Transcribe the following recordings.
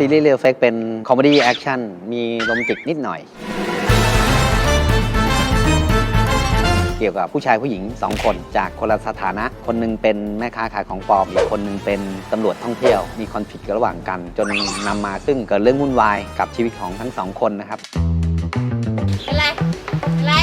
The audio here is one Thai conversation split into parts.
ซีรีส์เรียลเฟกเป็นคอมเมดี้แอคชั่นมีโรแมนติกนิดหน่อย เกี่ยวกับผู้ชายผู้หญิง 2 คนจากคนละสถานะ คนหนึงเป็นแม่ค้าขายของปลอม อีกคนหนึงเป็นตำรวจท่องเที่ยว มีคอนฟ lict ระหว่างกัน จนนำมาซึ่งเกิดเรื่องวุ่นวายกับชีวิตของทั้งสองคนนะครับ เป็นไร เป็นไร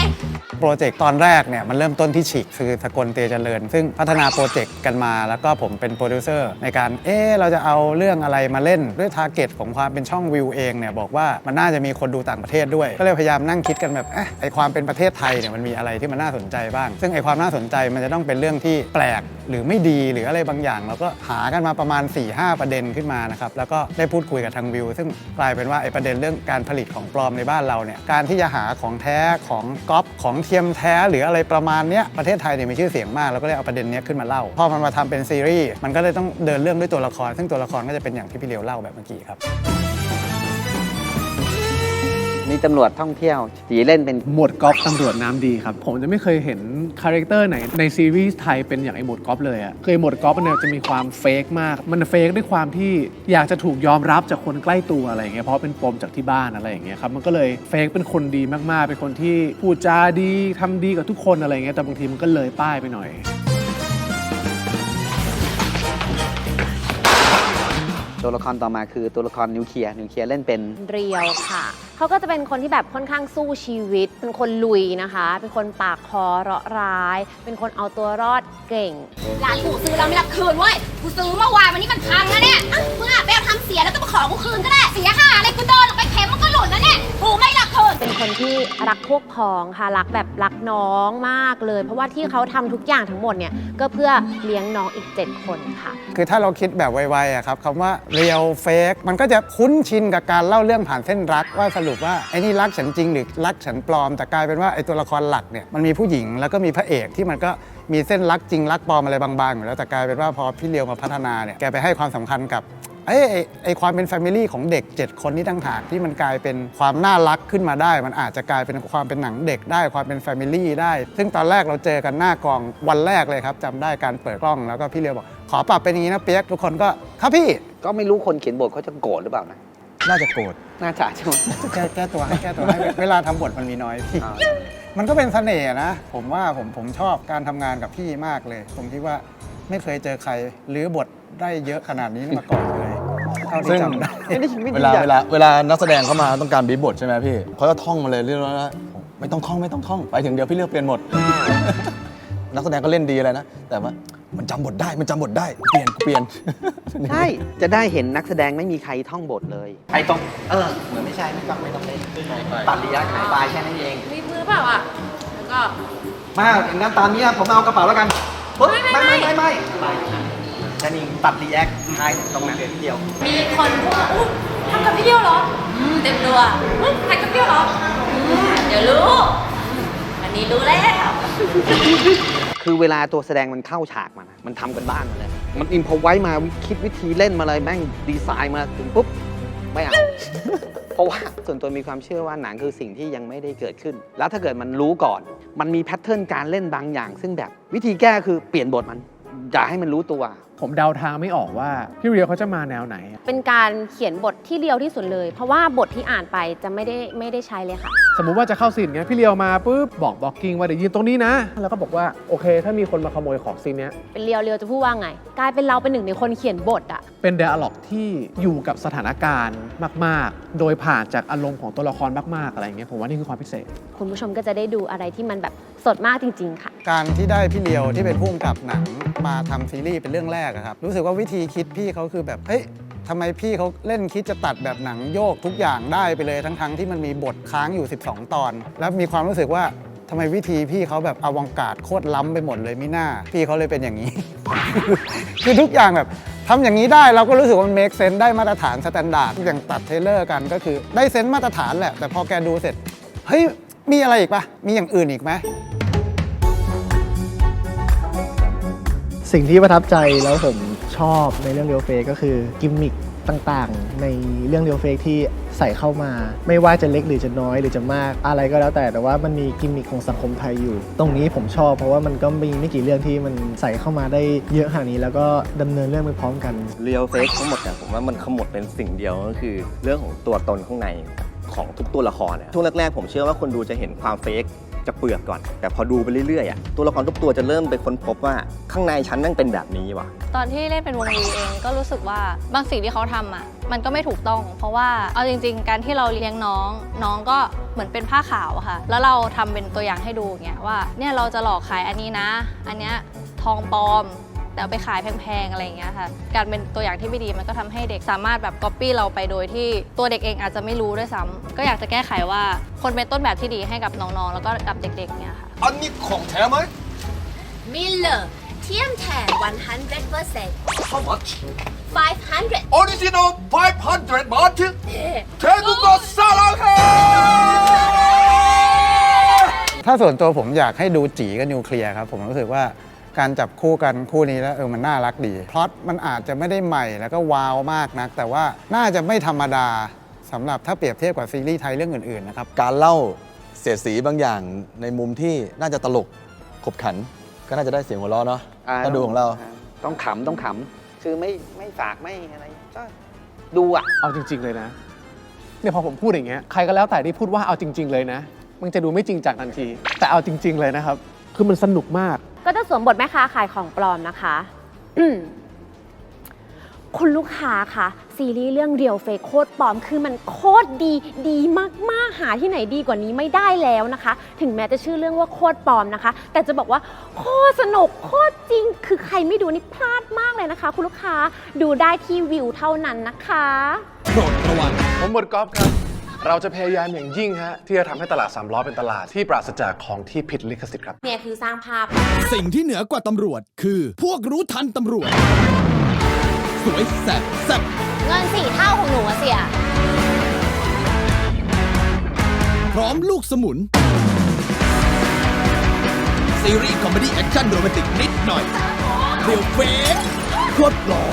โปรเจกต์ตอนแรกเนี่ยมันเริ่มต้นที่ฉีกคือสกลเตเจริญ ซึ่งพัฒนาโปรเจกต์กันมา แล้วก็ผมเป็นโปรดิวเซอร์ในการเอ๊ะเราจะเอาเรื่องอะไรมาเล่นด้วยทาร์เก็ตของความเป็นช่องวิวเองเนี่ยบอกว่ามันน่าจะมีคนดูต่างประเทศด้วย ก็เลยพยายามนั่งคิดกันแบบเอ๊ะไอความเป็นประเทศไทยเนี่ยมันมีอะไรที่มันน่าสนใจบ้าง ซึ่งไอความน่าสนใจมันจะต้องเป็นเรื่องที่แปลกหรือไม่ดีหรืออะไรบางอย่าง เราก็หากันมาประมาณ 4-5 ประเด็นขึ้นมานะครับแล้วก็ได้พูดคุยกับทางวิว ซึ่งกลายเป็นว่าไอประเด็นเรื่องการผลิตของปลอมในบ้านเราเนี่ยการที่จะหาของแท้ของก๊อปของเทียมแท้หรืออะไรประมาณเนี้ยประเทศไทยเนี่ยมีชื่อเสียงมากเราก็เลยเอาประเด็นเนี้ยขึ้นมาเล่าพอมันมาทำเป็นซีรีส์มันก็เลยต้องเดินเรื่องด้วยตัวละคร ซึ่งตัวละครก็จะเป็นอย่างที่พี่เลียวเล่าแบบเมื่อกี้ครับีตำรวจท่องเที่ยวสีเล่นเป็นหมวดกอล์ฟตำรวจน้ำดีครับ ผมจะไม่เคยเห็นคาแรคเตอร์ไหนในซีรีส์ไทยเป็นอย่างไอหมวดกอล์ฟเลยอะเคยหมวดกอล์ฟเนี่ยจะมีความเฟกมาก มันเฟกด้วยความที่อยากจะถูกยอมรับจากคนใกล้ตัวอะไรอย่างเงี้ยเพราะเป็นปมจากที่บ้านอะไรอย่างเงี้ยครับมันก็เลยเฟกเป็นคนดีมากๆ เป็นคนที่พูดจาดีทำดีกับทุกคนอะไรอย่างเงี้ยแต่บางทีมันก็เลยป้ายไปหน่อย ตัวละครต่อมาคือตัวละครนิวเคลียร์นิวเคลียร์เล่นเป็นเรียวค่ะ เขาก็จะเป็นคนที่แบบค่อนข้างสู้ชีวิต เป็นคนลุยนะคะ เป็นคนปากคอเราะร้าย เป็นคนเอาตัวรอดเก่งร้านกูซื้อแล้วไม่รับคืนเว้ย กูซื้อเมื่อวานวันนี้มันพังแล้วเนี่ยอะมึงอะไปเอาทำเสียแล้วก็มาขอกูคืนก็ได้ เสียค่าอะไรกู รักพวกพ้องค่ะรักแบบรักน้องมากเลย เพราะว่าที่เขาทำทุกอย่างทั้งหมดเนี่ยก็เพื่อเลี้ยงน้องอีก 7 คนค่ะ คือถ้าเราคิดแบบไวๆอะครับคำว่าเรียลเฟกมันก็จะคุ้นชินกับการเล่าเรื่องผ่านเส้นรักว่าสรุปว่าไอ้นี่รักฉันจริงหรือรักฉันปลอม แต่กลายเป็นว่าไอ้ตัวละครหลักเนี่ยมันมีผู้หญิงแล้วก็มีพระเอกที่มันก็มีเส้นรักจริงรักปลอมอะไรบางๆอยู่แล้วแต่กลายเป็นว่าพอพี่เลียวมาพัฒนาเนี่ยแกไปให้ความสำคัญกับ ไอ้ไอ้ไอ้ความเป็นแฟมิลี่ของเด็ก 7 คนที่ตั้งหากที่มันกลายเป็นความน่ารักขึ้นมาได้ มันอาจจะกลายเป็นความเป็นหนังเด็กได้ความเป็นแฟมิลี่ได้ ซึ่งตอนแรกเราเจอกันหน้ากองวันแรกเลยครับจำได้การเปิดกล้องแล้วก็พี่เลียวบอก ขอปรับเป็นอย่างนี้นะเปียกทุกคนก็ครับพี่ก็ไม่รู้คนเขียนบทเขาจะโกรธหรือเปล่านะ น่าจะโกรธน่าจะใช่ไหมแก้แก้ตัวให้แก้ตัวให้เวลาทำบทมันมีน้อยพี่ มันก็เป็นเสน่ห์นะ ผมว่าผมผมชอบการทำงานกับพี่มากเลย ผมคิดว่า ไม่เคยเจอใครหรือบทได้เยอะขนาดนี้มาก่อนเลยเท่าที่ซึ่งจำได้ ไม่ได้ไม่เวได้ลาอยากเวลาเวลานักแสดงเข้ามาต้องการบีบบทใช่ไหมพี่เขาจะท่องมาเลยเรื่อยๆว่าไม่ต้องท่องไม่ต้องท่องไปถึงเดียวพี่เลือกเปลี่ยนหมด นักแสดงก็เล่นดีเลยนะแต่ว่ามันจำบทได้มันจำบทได้เปลี่ยนเปลี่ยน ใช่ จะได้เห็นนักแสดงไม่มีใครท่องบทเลยใครต้อง เออ เหมือนไม่ใช่ไม่ต้องไม่ต้องเล่นตัดระยะขายปลายแค่นั้นเอง มีมือเปล่าอะ แล้วก็ มาอย่างนั้นตามนี้ผมเอากระเป๋าแล้วกันปึ๊บไม่ไม่ไม่ ไม่ไม่ไม่แค่นี้ตัดรีแอคท้ายตรงนั้นเดียว มีคนพูดว่าอุ๊ยทำกับพี่เดียวเหรออืมเต็มตัวอุ๊ยถ่ายกับพี่เดียวเหรออืมเดี๋ยวรู้อันนี้รู้แล้ว คือเวลาตัวแสดงมันเข้าฉากมานะมันทำกันบ้านมาเลย มันอินพอไว้มาคิดวิธีเล่นมาเลยแม่งดีไซน์มาถึงปุ๊บ ไม่เอา เพราะว่าส่วนตัวมีความเชื่อว่าหนังคือสิ่งที่ยังไม่ได้เกิดขึ้น แล้วถ้าเกิดมันรู้ก่อน มันมีแพทเทิร์นการเล่นบางอย่าง ซึ่งแบบวิธีแก้คือเปลี่ยนบทมันอย่าให้มันรู้ตัวผมเดาทางไม่ออกว่า พี่เรียวเขาจะมาแนวไหน เป็นการเขียนบทที่เรียวที่สุดเลย เพราะว่าบทที่อ่านไปจะไม่ได้ไม่ได้ใช้เลยค่ะ สมมุติว่าจะเข้าซีนเงี้ยพี่เรียวมาปุ๊บบอกบล็อกกิ้งว่าเดี๋ยวยืนตรงนี้นะ แล้วก็บอกว่าโอเค ถ้ามีคนมาขโมยของซีนเนี้ยเป็นเรียวเรียวจะพูดว่าไง กลายเป็นเราเป็นหนึ่งในคนเขียนบทอะเป็น d ด a l ล็อกที่อยู่กับสถานการณ์มาก ๆ โดยผ่านจากอารมณ์ของตัวละครมากๆอะไรอย่างเงี้ยผมว่านี่คือความพิเศษ คุณผู้ชมก็จะได้ดูอะไรที่มันแบบสดมากจริง ๆ ค่ะ การที่ได้พี่เลียวที่เป็นผู้กำกับหนังมาทำซีรีส์เป็นเรื่องแรกอะครับรู้สึกว่าวิธีคิดพี่เขาคือแบบเฮ้ยทำไมพี่เขาเล่นคิดจะตัดแบบหนังโยกทุกอย่างได้ไปเลยทั้งๆที่มันมีบทค้างอยู่ 12 ตอน แล้วมีความรู้สึกว่าทำไมวิธีพี่เขาแบบอวังการดโคตรล้ำไปหมดเลยมิน่า พี่เขาเลยเป็นอย่างนี้ คือทุกอย่างแบบทำอย่างนี้ได้เราก็รู้สึกว่ามันเมคเซนได้มาตรฐานสแตนดาร์ดอย่างตัดเทเลอร์กันก็คือได้เซนส์มาตรฐานแหละแต่พอแกดูเสร็จเฮ้ยมีอะไรอีกปะมีอย่างอื่นอีกไหม สิ่งที่ประทับใจแล้วผมชอบในเรื่องเรียวเฟก็คือกิมมิคต่างๆ ในเรื่องเรียวเฟกที่ใส่เข้ามา ไม่ว่าจะเล็กหรือจะน้อยหรือจะมากอะไรก็แล้วแต่แต่ว่ามันมีกิมมิคของสังคมไทยอยู่ ตรงนี้ผมชอบเพราะว่ามันก็มีไม่กี่เรื่องที่มันใส่เข้ามาได้เยอะขนาดนี้แล้วก็ดำเนินเรื่องไปพร้อมกันเรียลเฟกทั้งหมดเนี่ยผมว่ามันขมวดเป็นสิ่งเดียวก็คือเรื่องของตัวตนข้างในของทุกตัวละครเนี่ยช่วงแรกๆผมเชื่อว่าคนดูจะเห็นความเฟก จะเปลือกก่อน แต่พอดูไปเรื่อยๆอะตัวละครทุกตัวจะเริ่มไปค้นพบว่าข้างในฉันนั่งเป็นแบบนี้ว่ะ ตอนที่เล่นเป็นวงลีเองก็รู้สึกว่าบางสิ่งที่เขาทำอะมันก็ไม่ถูกต้อง เพราะว่าเอาจริง ๆ การที่เราเลี้ยงน้อง น้องก็เหมือนเป็นผ้าขาวอะค่ะ แล้วเราทำเป็นตัวอย่างให้ดูอย่างเงี้ยว่าเนี่ยเราจะหลอกขายอันนี้นะ อันเนี้ยทองปลอม แต่เไปขายแพงๆอะไรอย่างเงี้ยค่ะ การเป็นตัวอย่างที่ไม่ดีมันก็ทำให้เด็กสามารถแบบก๊อปปี้เราไปโดยที่ตัวเด็กเองอาจจะไม่รู้ด้วยซ้ำ ก็อยากจะแก้ไขว่าคนเป็นต้นแบบที่ดีให้กับน้องๆ แล้วก็กับเด็กๆเนี่ยค่ะ อันนี้ของแท้ไหมมิลเลอร์เทียมแท้100% How much 500 Original 500 บาทเทกุกอซาลาเคถ้าส่วนตัวผมอยากให้ดูจีกับนิวเคลียร์ครับ ผมรู้สึกว่า การจับคู่กันคู่นี้แล้วเออมันน่ารักดีพล็อตมันอาจจะไม่ได้ใหม่แล้วก็ว้าวมากนัก แต่ว่าน่าจะไม่ธรรมดาสำหรับถ้าเปรียบเทียบกับซีรีส์ไทยเรื่องอื่นๆนะครับการเล่าเสียดสีบางอย่างในมุมที่น่าจะตลกขบขัน ก็น่าจะได้เสียงหัวเราะเนาะอ่าถ้าดูของเรา ต้องขำต้องขำคือไม่ไม่ฝากไม่อะไรก็ดูอะ เอาจริง ๆ เลยนะเนี่ยพอผมพูดอย่างเงี้ยใครก็แล้วแต่ที่พูดว่าเอาจริง ๆ เลยนะ มันจะดูไม่จริงจังทันที แต่เอาจริง ๆ เลยนะครับ คือมันสนุกมาก ก็จะสวมบทแม่ค้าขายของปลอมนะคะคุณลูกค้าคะซีรีส์เรื่องเรียวเฟกโคตรปลอมคือมันโคตรดีดีมาก ๆ หาที่ไหนดีกว่านี้ไม่ได้แล้วนะคะ ถึงแม้จะชื่อเรื่องว่าโคตรปลอมนะคะ แต่จะบอกว่าโคตรสนุกโคตรจริง คือใครไม่ดูนี่พลาดมากเลยนะคะ คุณลูกค้าดูได้ที่วิวเท่านั้นนะคะผมหมดกอล์ฟครับ เราจะพยายามอย่างยิ่งฮะที่จะทำให้ตลาดสามล้อเป็นตลาดที่ปราศจากของที่ผิดลิขสิทธิ์ครับ เนี่ยคือสร้างภาพ สิ่งที่เหนือกว่าตำรวจ คือพวกรู้ทันตำรวจ สวยแสบแซ่บเงินสี่เท่าของหนูอะเสีย พร้อมลูกสมุน ซีรีส์คอมเมดี้แอคชั่นโรแมนติกนิดหน่อยเรียวเฟกโคตรหล่อ